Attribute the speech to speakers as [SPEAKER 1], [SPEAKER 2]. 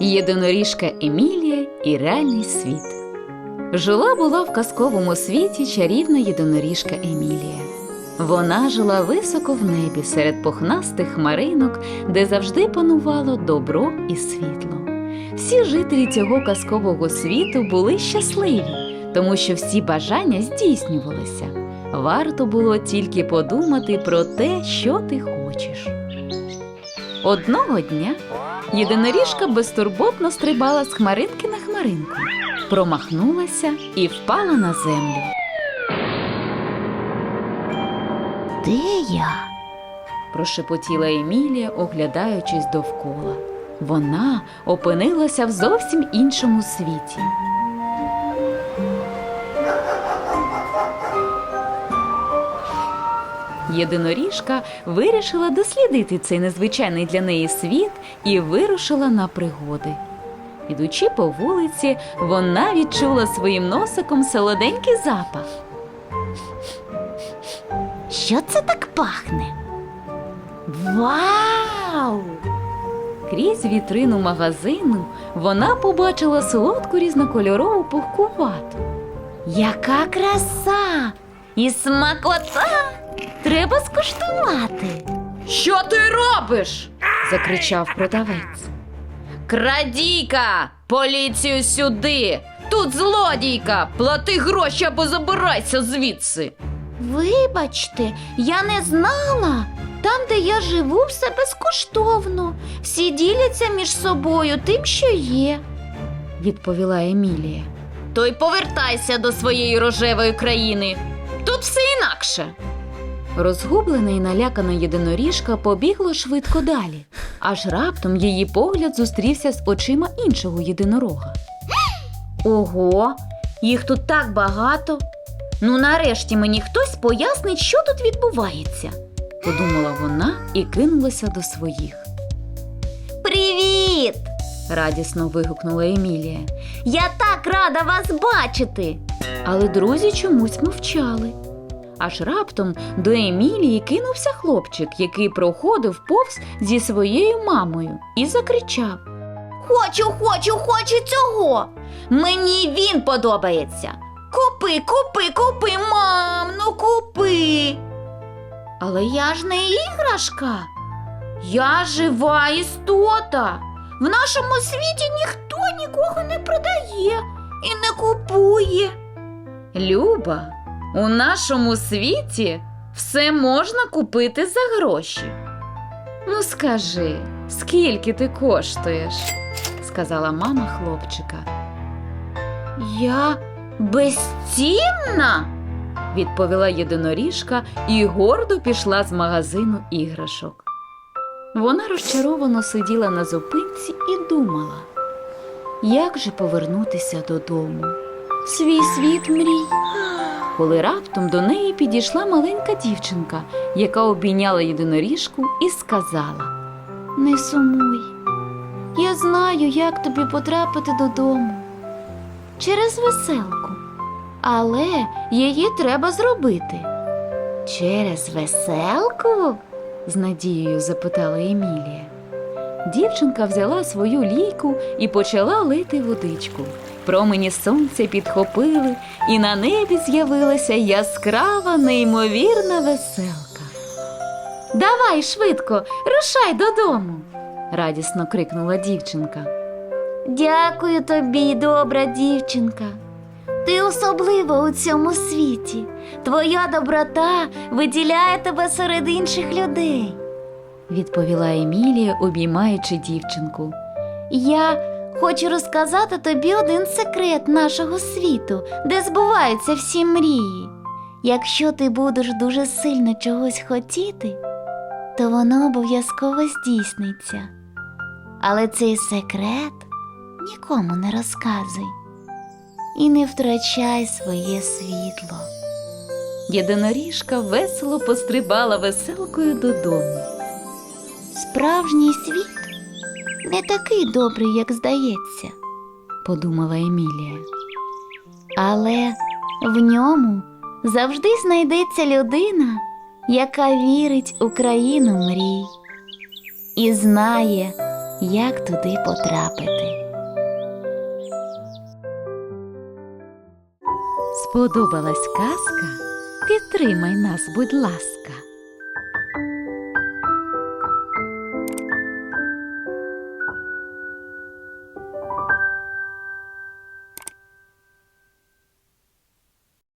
[SPEAKER 1] Єдиноріжка Емілія і реальний світ. Жила була в казковому світі чарівна єдиноріжка Емілія. Вона жила високо в небі серед пухнастих хмаринок, де завжди панувало добро і світло. Всі жителі цього казкового світу були щасливі, тому що всі бажання здійснювалися. Варто було тільки подумати про те, що ти хочеш. Одного дня єдиноріжка безтурботно стрибала з хмаринки на хмаринку, промахнулася і впала на землю.
[SPEAKER 2] Де я?
[SPEAKER 1] прошепотіла Емілія, оглядаючись довкола. Вона опинилася в зовсім іншому світі. Єдиноріжка вирішила дослідити цей незвичайний для неї світ і вирушила на пригоди. Ідучи по вулиці, вона відчула своїм носиком солоденький запах.
[SPEAKER 2] Що це так пахне? Вау!
[SPEAKER 1] Крізь вітрину магазину вона побачила солодку різнокольорову пухкувату.
[SPEAKER 2] Яка краса! І смакота! Треба скуштувати.
[SPEAKER 1] Що ти робиш? закричав продавець. Крадійка! Поліцію сюди! Тут злодійка! Плати гроші або забирайся звідси.
[SPEAKER 2] Вибачте, я не знала. Там, де я живу, все безкоштовно. Всі діляться між собою тим, що є.
[SPEAKER 1] відповіла Емілія. То й повертайся до своєї рожевої країни. Тут все інакше. Розгублена і налякана єдиноріжка побігла швидко далі, аж раптом її погляд зустрівся з очима іншого єдинорога.
[SPEAKER 2] Ого, їх тут так багато. Ну, нарешті мені хтось пояснить, що тут відбувається.
[SPEAKER 1] подумала вона і кинулася до своїх.
[SPEAKER 2] Привіт!
[SPEAKER 1] Радісно вигукнула Емілія.
[SPEAKER 2] Я так рада вас бачити.
[SPEAKER 1] Але друзі чомусь мовчали. Аж раптом до Емілії кинувся хлопчик, який проходив повз зі своєю мамою, і закричав.
[SPEAKER 2] Хочу, хочу, хочу цього. Мені він подобається. Купи, купи, купи, мам, ну купи. Але я ж не іграшка. Я жива істота. В нашому світі ніхто нікого не продає і не купує.
[SPEAKER 1] Люба, у нашому світі все можна купити за гроші. Ну, скажи, скільки ти коштуєш? сказала мама хлопчика.
[SPEAKER 2] Я безцінна?
[SPEAKER 1] відповіла єдиноріжка і гордо пішла з магазину іграшок. Вона розчаровано сиділа на зупинці і думала, як же повернутися додому, свій світ мрій. Коли раптом до неї підійшла маленька дівчинка, яка обійняла єдиноріжку і сказала:
[SPEAKER 2] Не сумуй. Я знаю, як тобі потрапити додому. Через веселку. Але її треба зробити. Через веселку?
[SPEAKER 1] з надією запитала Емілія. Дівчинка взяла свою лійку і почала лити водичку. Промені сонця підхопили, і на небі з'явилася яскрава, неймовірна веселка. Давай швидко, рушай додому, радісно крикнула дівчинка.
[SPEAKER 2] Дякую тобі, добра дівчинка. Ти особлива у цьому світі. Твоя доброта виділяє тебе серед інших людей.
[SPEAKER 1] Відповіла Емілія, обіймаючи дівчинку.
[SPEAKER 2] Я хочу розказати тобі один секрет нашого світу, де збуваються всі мрії. Якщо ти будеш дуже сильно чогось хотіти, то воно обов'язково здійсниться. Але цей секрет нікому не розказуй і не втрачай своє світло.
[SPEAKER 1] Єдиноріжка весело пострибала веселкою додому.
[SPEAKER 2] Справжній світ не такий добрий, як здається,
[SPEAKER 1] подумала Емілія.
[SPEAKER 2] але в ньому завжди знайдеться людина, яка вірить у країну мрій і знає, як туди потрапити.
[SPEAKER 1] Сподобалась казка? Підтримай нас, будь ласка.